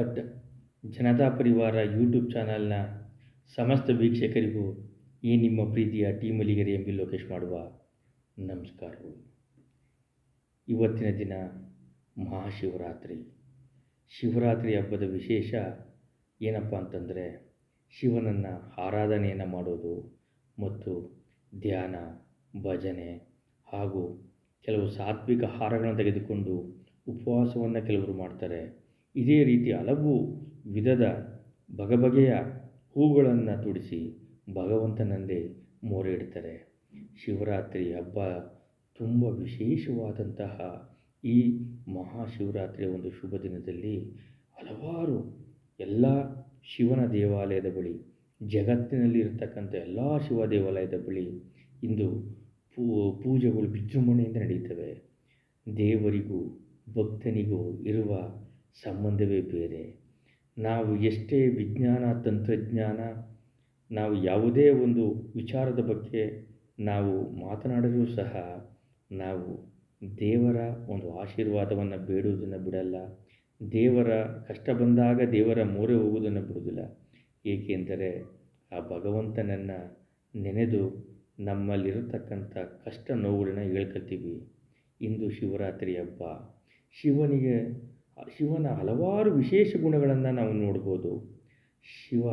At Janata ಪರಿವಾರ YouTube ಚಾನಲ್ನ ಸಮಸ್ತ ವೀಕ್ಷಕರಿಗೂ ಈ ನಿಮ್ಮ ಪ್ರೀತಿಯ ಟೀಮ್ ಮಲಿಗೆರೆ ಎಂಬಿ ಲೋಕೇಶ್ ಮಾಡುವ ನಮಸ್ಕಾರಗಳು ಇವತ್ತಿನ ದಿನ ಮಹಾಶಿವರಾತ್ರಿ. ಶಿವರಾತ್ರಿ ಹಬ್ಬದ ವಿಶೇಷ ಏನಪ್ಪ ಅಂತಂದರೆ ಶಿವನನ್ನು ಆರಾಧನೆಯನ್ನು ಮಾಡೋದು ಮತ್ತು ಧ್ಯಾನ, ಭಜನೆ ಹಾಗೂ ಕೆಲವು ಸಾತ್ವಿಕ ಆಹಾರಗಳನ್ನು ತೆಗೆದುಕೊಂಡು ಉಪವಾಸವನ್ನು ಕೆಲವರು ಮಾಡ್ತಾರೆ. ಇದೇ ರೀತಿ ಹಲವು ವಿಧದ ಬಗೆಬಗೆಯ ಹೂಗಳನ್ನು ತುಡಿಸಿ ಭಗವಂತನಂದೇ ಮೊರೆ ಇಡ್ತಾರೆ ಶಿವರಾತ್ರಿ ಹಬ್ಬ ತುಂಬ ವಿಶೇಷವಾದಂತಹ ಈ ಮಹಾಶಿವರಾತ್ರಿಯ ಒಂದು ಶುಭ ದಿನದಲ್ಲಿ ಹಲವಾರು ಎಲ್ಲ ಶಿವನ ದೇವಾಲಯದ ಬಳಿ ಜಗತ್ತಿನಲ್ಲಿ ಇರತಕ್ಕಂಥ ಎಲ್ಲ ಶಿವ ದೇವಾಲಯದ ಬಳಿ ಇಂದು ಪೂಜೆಗಳು ವಿಜೃಂಭಣೆಯಿಂದ ನಡೆಯುತ್ತವೆ. ದೇವರಿಗೂ, ಭಕ್ತನಿಗೂ ಇರುವ ಸಂಬಂಧವೇ ಬೇರೆ. ನಾವು ಎಷ್ಟೇ ವಿಜ್ಞಾನ, ತಂತ್ರಜ್ಞಾನ, ನಾವು ಯಾವುದೇ ಒಂದು ವಿಚಾರದ ಬಗ್ಗೆ ನಾವು ಮಾತನಾಡಲು ಸಹ ನಾವು ದೇವರ ಒಂದು ಆಶೀರ್ವಾದವನ್ನು ಬೇಡುವುದನ್ನು ಬಿಡಲ್ಲ. ದೇವರ ಕಷ್ಟ ಬಂದಾಗ ದೇವರ ಮೊರೆ ಹೋಗುವುದನ್ನು ಬಿಡುವುದಿಲ್ಲ. ಏಕೆಂದರೆ ಆ ಭಗವಂತನನ್ನು ನೆನೆದು ನಮ್ಮಲ್ಲಿರತಕ್ಕಂಥ ಕಷ್ಟ ನೋವುಗಳನ್ನ ಹೇಳ್ಕೊಳ್ತೀವಿ ಇಂದು ಶಿವರಾತ್ರಿ ಹಬ್ಬ. ಶಿವನಿಗೆ ಶಿವನ ಹಲವಾರು ವಿಶೇಷ ಗುಣಗಳನ್ನು ನಾವು ನೋಡ್ಬೋದು. ಶಿವ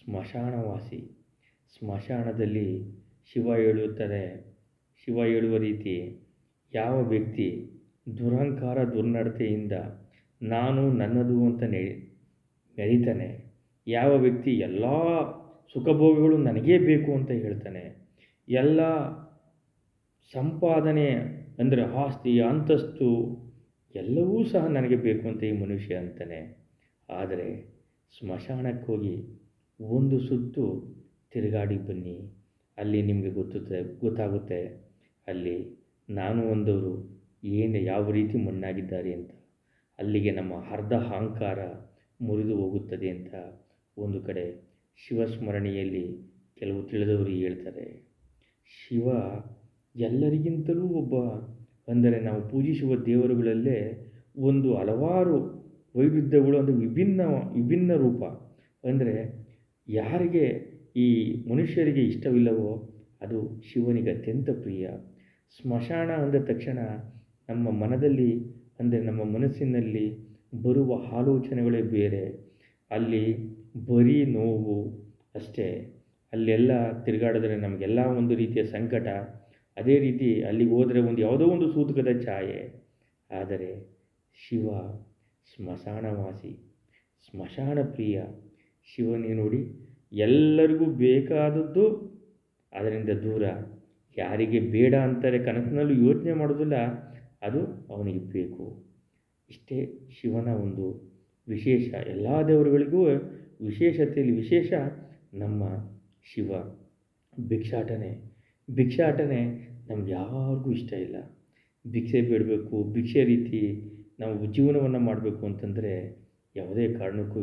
ಸ್ಮಶಾನವಾಸಿ. ಸ್ಮಶಾನದಲ್ಲಿ ಶಿವ ಹೇಳುತ್ತಾರೆ ಶಿವ ಹೇಳುವ ರೀತಿ ಯಾವ ವ್ಯಕ್ತಿ ದುರಹಂಕಾರ ದುರ್ನಡತೆಯಿಂದ ನಾನು ನನ್ನದು ಅಂತ ನೆ ನಡೀತಾನೆ ಯಾವ ವ್ಯಕ್ತಿ ಎಲ್ಲ ಸುಖಭೋಗಗಳು ನನಗೇ ಬೇಕು ಅಂತ ಹೇಳ್ತಾನೆ. ಎಲ್ಲ ಸಂಪಾದನೆ ಅಂದರೆ ಆಸ್ತಿ, ಅಂತಸ್ತು ಎಲ್ಲವೂ ಸಹ ನನಗೆ ಬೇಕು ಅಂತ ಈ ಮನುಷ್ಯ ಅಂತಾನೆ. ಆದರೆ ಸ್ಮಶಾನಕ್ಕೆ ಹೋಗಿ ಒಂದು ಸುತ್ತು ತಿರುಗಾಡಿ ಬನ್ನಿ. ಅಲ್ಲಿ ನಿಮಗೆ ಗೊತ್ತುತ್ತೆ, ಗೊತ್ತಾಗುತ್ತೆ. ಅಲ್ಲಿ ನಾನು ಒಂದವರು ಏನು ಯಾವ ರೀತಿ ಮಣ್ಣಾಗಿದ್ದಾರೆ ಅಂತ. ಅಲ್ಲಿಗೆ ನಮ್ಮ ಅರ್ಧ ಅಹಂಕಾರ ಮುರಿದು ಹೋಗುತ್ತದೆ ಅಂತ ಒಂದು ಕಡೆ ಶಿವಸ್ಮರಣೆಯಲ್ಲಿ ಕೆಲವು ತಿಳಿದವರು ಹೇಳ್ತಾರೆ. ಶಿವ ಎಲ್ಲರಿಗಿಂತಲೂ ಒಬ್ಬ ಅಂದರೆ ನಾವು ಪೂಜಿಸುವ ದೇವರುಗಳಲ್ಲೇ ಒಂದು ಹಲವಾರು ವೈವಿಧ್ಯಗಳು ಅಂದರೆ ವಿಭಿನ್ನ ವಿಭಿನ್ನ ರೂಪ. ಅಂದರೆ ಯಾರಿಗೆ ಈ ಮನುಷ್ಯರಿಗೆ ಇಷ್ಟವಿಲ್ಲವೋ ಅದು ಶಿವನಿಗೆ ಅತ್ಯಂತ ಪ್ರಿಯ. ಸ್ಮಶಾನ ಅಂದ ತಕ್ಷಣ ನಮ್ಮ ಮನದಲ್ಲಿ, ಅಂದರೆ ನಮ್ಮ ಮನಸ್ಸಿನಲ್ಲಿ ಬರುವ ಆಲೋಚನೆಗಳೇ ಬೇರೆ. ಅಲ್ಲಿ ಬರೀ ನೋವು ಅಷ್ಟೇ. ಅಲ್ಲೆಲ್ಲ ತಿರುಗಾಡಿದ್ರೆ ನಮಗೆಲ್ಲ ಒಂದು ರೀತಿಯ ಸಂಕಟ. ಅದೇ ರೀತಿ ಅಲ್ಲಿಗೆ ಹೋದರೆ ಒಂದು ಯಾವುದೋ ಒಂದು ಸೂತಕದ ಛಾಯೆ. ಆದರೆ ಶಿವ ಸ್ಮಶಾನವಾಸಿ, ಸ್ಮಶಾನ ಪ್ರಿಯ, ಶಿವನೇ ನೋಡಿ ಎಲ್ಲರಿಗೂ ಬೇಕಾದದ್ದು ಅದರಿಂದ ದೂರ. ಯಾರಿಗೆ ಬೇಡ ಅಂತಾರೆ ಕನಸಿನಲ್ಲೂ ಯೋಚನೆ ಮಾಡೋದಿಲ್ಲ, ಅದು ಅವನಿಗೆ ಬೇಕು. ಇಷ್ಟೇ ಶಿವನ ಒಂದು ವಿಶೇಷ. ಎಲ್ಲ ದೇವರುಗಳಿಗೂ ವಿಶೇಷತೆಯಲ್ಲಿ ವಿಶೇಷ ನಮ್ಮ ಶಿವ. ಭಿಕ್ಷಾಟನೆ ಭಿಕ್ಷಾಟನೆ ನಮ್ಗೆ ಯಾರಿಗೂ ಇಷ್ಟ ಇಲ್ಲ. ಭಿಕ್ಷೆ ಬೇಡಬೇಕು, ಭಿಕ್ಷೆ ರೀತಿ ನಾವು ಜೀವನವನ್ನು ಮಾಡಬೇಕು ಅಂತಂದರೆ ಯಾವುದೇ ಕಾರಣಕ್ಕೂ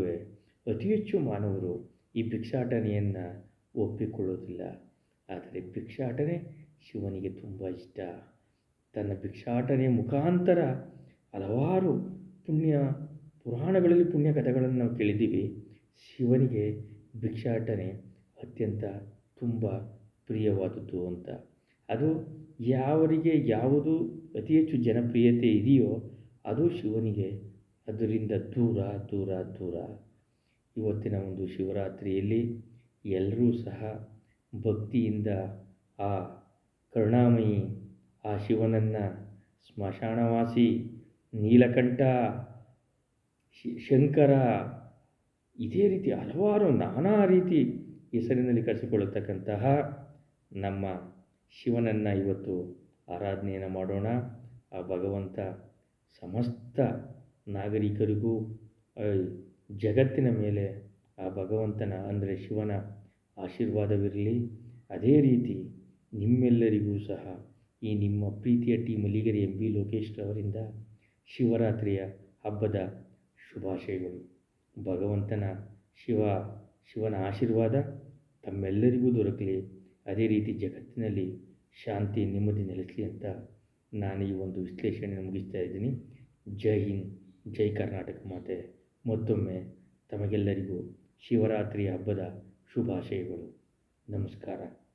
ಅತಿ ಹೆಚ್ಚು ಮಾನವರು ಈ ಭಿಕ್ಷಾಟನೆಯನ್ನು ಒಪ್ಪಿಕೊಳ್ಳೋದಿಲ್ಲ. ಆದರೆ ಭಿಕ್ಷಾಟನೆ ಶಿವನಿಗೆ ತುಂಬ ಇಷ್ಟ. ತನ್ನ ಭಿಕ್ಷಾಟನೆಯ ಮುಖಾಂತರ ಹಲವಾರು ಪುಣ್ಯ ಪುರಾಣಗಳಲ್ಲಿ ಪುಣ್ಯ ಕಥೆಗಳನ್ನು ನಾವು ಕೇಳಿದ್ದೀವಿ. ಶಿವನಿಗೆ ಭಿಕ್ಷಾಟನೆ ಅತ್ಯಂತ ತುಂಬ ಪ್ರಿಯವಾದದ್ದು ಅಂತ. ಅದು ಯಾವರಿಗೆ ಯಾವುದು ಅತಿ ಹೆಚ್ಚು ಜನಪ್ರಿಯತೆ ಇದೆಯೋ ಅದು ಶಿವನಿಗೆ. ಅದರಿಂದ ದೂರ ದೂರ ದೂರ. ಇವತ್ತಿನ ಒಂದು ಶಿವರಾತ್ರಿಯಲ್ಲಿ ಎಲ್ಲರೂ ಸಹ ಭಕ್ತಿಯಿಂದ ಆ ಕರುಣಾಮಯಿ, ಆ ಶಿವನನ್ನು ಸ್ಮಶಾನವಾಸಿ, ನೀಲಕಂಠ ಶಂಕರ, ಇದೇ ರೀತಿ ಹಲವಾರು ನಾನಾ ರೀತಿ ಹೆಸರಿನಲ್ಲಿ ಕರೆಸಿಕೊಳ್ಳತಕ್ಕಂತಹ ನಮ್ಮ ಶಿವನನ್ನು ಇವತ್ತು ಆರಾಧನೆಯನ್ನು ಮಾಡೋಣ. ಆ ಭಗವಂತ ಸಮಸ್ತ ನಾಗರಿಕರಿಗೂ ಜಗತ್ತಿನ ಮೇಲೆ ಆ ಭಗವಂತನ, ಅಂದರೆ ಶಿವನ ಆಶೀರ್ವಾದವಿರಲಿ. ಅದೇ ರೀತಿ ನಿಮ್ಮೆಲ್ಲರಿಗೂ ಸಹ ಈ ನಿಮ್ಮ ಪ್ರೀತಿಯ T Malligere M B Lokesh ಅವರಿಂದ ಶಿವರಾತ್ರಿಯ ಹಬ್ಬದ ಶುಭಾಶಯಗಳು. ಭಗವಂತನ ಶಿವ, ಶಿವನ ಆಶೀರ್ವಾದ ತಮ್ಮೆಲ್ಲರಿಗೂ ದೊರಕಲಿ. ಅದೇ ರೀತಿ ಜಗತ್ತಿನಲ್ಲಿ ಶಾಂತಿ, ನೆಮ್ಮದಿ ನೆಲೆಸಲಿ ಅಂತ ನಾನು ಈ ಒಂದು ವಿಶ್ಲೇಷಣೆಯನ್ನು ಮುಗಿಸ್ತಾ ಇದ್ದೀನಿ. ಜೈ ಹಿಂದ್, ಜೈ ಕರ್ನಾಟಕ ಮಾತೆ. ಮತ್ತೊಮ್ಮೆ ತಮಗೆಲ್ಲರಿಗೂ ಶಿವರಾತ್ರಿ ಹಬ್ಬದ ಶುಭಾಶಯಗಳು. ನಮಸ್ಕಾರ.